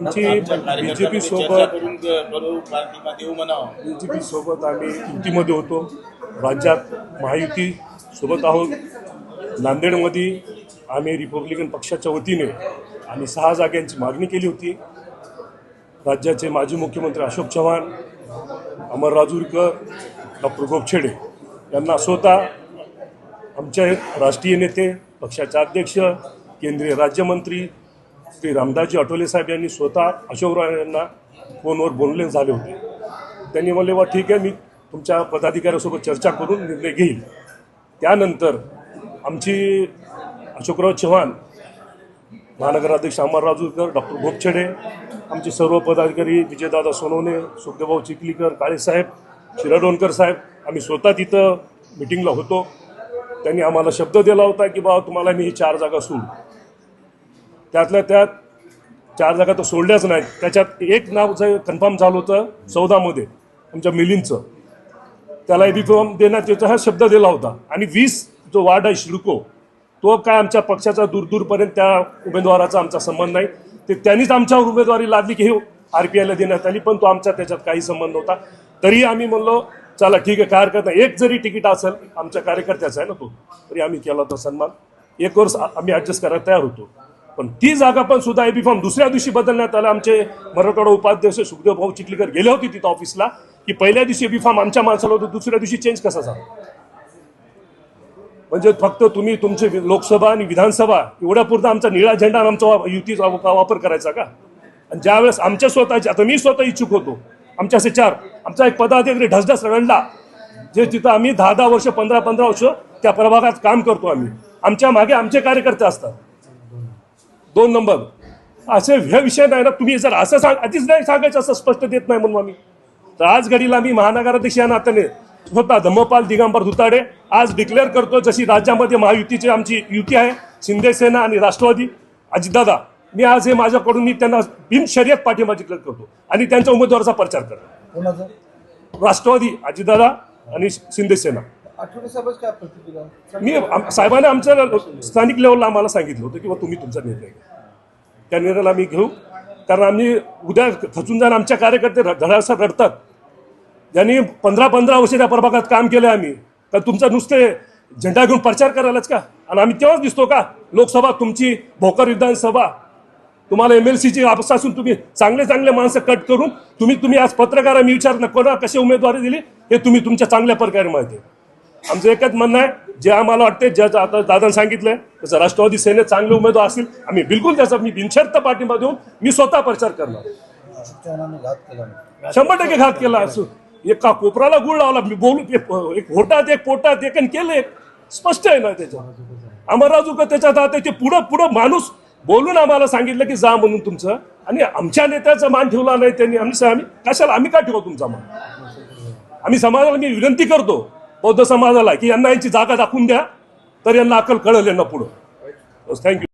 आमची बीजेपी सोबत बीजेपी सोबत आम्ही युतीमध्ये होतो. राज्यात महायुती सोबत आहोत. नांदेडमध्ये आम्ही रिपब्लिकन पक्षाच्या वतीने आम्ही सहा जागांची मागणी केली होती. राज्याचे माजी मुख्यमंत्री अशोक चव्हाण अमर राजूरकर डॉक्टर गोपछेडे यांना स्वतः आमचे राष्ट्रीय नेते पक्षाचे अध्यक्ष केंद्रीय राज्यमंत्री श्री रामदासजी आठवले साहेब यांनी स्वतः अशोकराव यांना फोनवर बोलले झाले होते. त्यांनी म्हणले वा ठीक आहे मी तुमच्या पदाधिकाऱ्यासोबत चर्चा करून निर्णय घेईल. त्यानंतर आमची अशोकराव चव्हाण महानगराध्यक्ष अमर राजूरकर डॉक्टर गोपछडे आमचे सर्व पदाधिकारी विजयदादा सोनवणे सुखदेवभाऊ चिखलीकर काळेसाहेब शिरडोणकर साहेब आम्ही स्वतः तिथं मिटिंगला होतो. त्यांनी आम्हाला शब्द दिला होता की बाबा तुम्हाला मी ही चार जागा सोडू. त्यातल्या त्यात चार जागा तर सोडल्याच नाहीत. त्याच्यात एक नाव जे कन्फर्म झालं होतं चौदामध्ये आमच्या मिलिंदचं. त्याला बी फॉर्म देण्यात येतो हा शब्द दिला होता. आणि वीस जो वार्ड आहे शिडको तो काय आमच्या पक्षाचा दूरदूरपर्यंत त्या उमेदवाराचा आमचा संबंध नाही. ते त्यांनीच आमच्यावर उमेदवारी लादली की हे आर पी आयला देण्यात आली पण तो आमचा त्याच्यात काही संबंध नव्हता. तरी आम्ही म्हणलो चला ठीक आहे काय हरकत नाही एक जरी तिकीट असेल आमच्या कार्यकर्त्याचा आहे ना तो तरी आम्ही केला होता सन्मान. एक वर्ष आम्ही ॲडजस्ट करायला तयार होतो. पण ती जागा पण सुद्धा एबी फॉर्म दुसऱ्या दिवशी बदलण्यात आला आमचे मराठवाडा उपाध्यक्ष सुखदेव भाऊ चिखलीकर गेले होते तिथं ऑफिसला की पहिल्या दिवशी एबी फॉर्म आमच्या माणसाला होतो दुसऱ्या दिवशी चेंज कसा झाला? म्हणजे फक्त तुम्ही तुमचे लोकसभा आणि विधानसभा एवढ्यापुरता आमचा निळा झेंडा आणि आमचा युतीचा वापर करायचा का? आणि ज्यावेळेस आमच्या स्वतःचे आता मी स्वतः इच्छुक होतो. आमच्या असे चार आमचा एक पदाधिकारी ढसढस रडला. जे तिथं आम्ही दहा दहा वर्ष पंधरा पंधरा वर्ष त्या प्रभागात काम करतो आम्ही. आमच्या मागे आमचे कार्यकर्ते असतात. दोन नंबर. असे हे विषय नाही ना तुम्ही जर असं सांग आधीच नाही सांगायचं असं स्पष्ट देत नाही म्हणून आम्ही. तर आज घडीला मी महानगराध्यक्ष या नात्याने स्वतः धम्मपाल दिगंबर धुताडे आज डिक्लेअर करतो जशी राज्यामध्ये महायुतीची आमची युती आहे शिंदे सेना आणि राष्ट्रवादी. अजितदादा मी आज हे माझ्याकडून मी त्यांना बिनशर्यत पाठिंबा डिक्लेअर करतो आणि त्यांच्या उमेदवाराचा प्रचार करतो. कोणाचं? राष्ट्रवादी अजितदादा आणि शिंदे सेना. आठवडे साहेबच काय प्रतिक्रिया? मी आम- साहेबांनी आमच्या स्थानिक लेवलला आम्हाला सांगितलं होतं की तुम्ही तुमचा निर्णय घ्या. त्या निर्णयाला आम्ही घेऊ. कारण आम्ही उद्या खचून जाऊन आमच्या कार्यकर्ते धडासा रडतात. ज्यांनी पंधरा पंधरा वर्ष त्या प्रभागात काम केलं आम्ही. तर तुमचं नुसते झेंडा घेऊन प्रचार करायलाच का? आणि आम्ही तेव्हाच दिसतो का? लोकसभा तुमची भोकर विधानसभा. तुम्हाला एम एल सीची असून तुम्ही चांगले चांगले माणसं कट करून तुम्ही तुम्ही आज पत्रकारा विचारलं कोणा कशी उमेदवारी दिली हे तुम्ही तुमच्या चांगल्या प्रकारे माहिती आमचं एकच म्हणणं आहे जे आम्हाला वाटते ज्याचं आता दादा सांगितलंय तसं राष्ट्रवादी सेनेत चांगले उमेदवार असतील आम्ही बिलकुल त्याचा मी बिनशर्त पाठिंबा देऊन मी स्वतः प्रचार करणार. शंभर टक्के घात केला असं. एका कोपराला गुळ लावला मी बोलू एक- एक होटात एक पोटात एक केले केलं एक. स्पष्ट आहे ना त्याच्या अमरराजू का त्याच्यात आता ते पुढं पुढं माणूस बोलून आम्हाला सांगितलं की जा म्हणून तुमचं. आणि आमच्या नेत्याचा मान ठेवला नाही त्यांनी. आम्ही आम्ही कशाला आम्ही का ठेवू तुमचा मान? आम्ही समाजाला मी विनंती करतो बौद्ध समाजाला की यांना यांची जागा दाखवून द्या. तर यांना अक्कल कळेल यांना पुढं. थँक्यू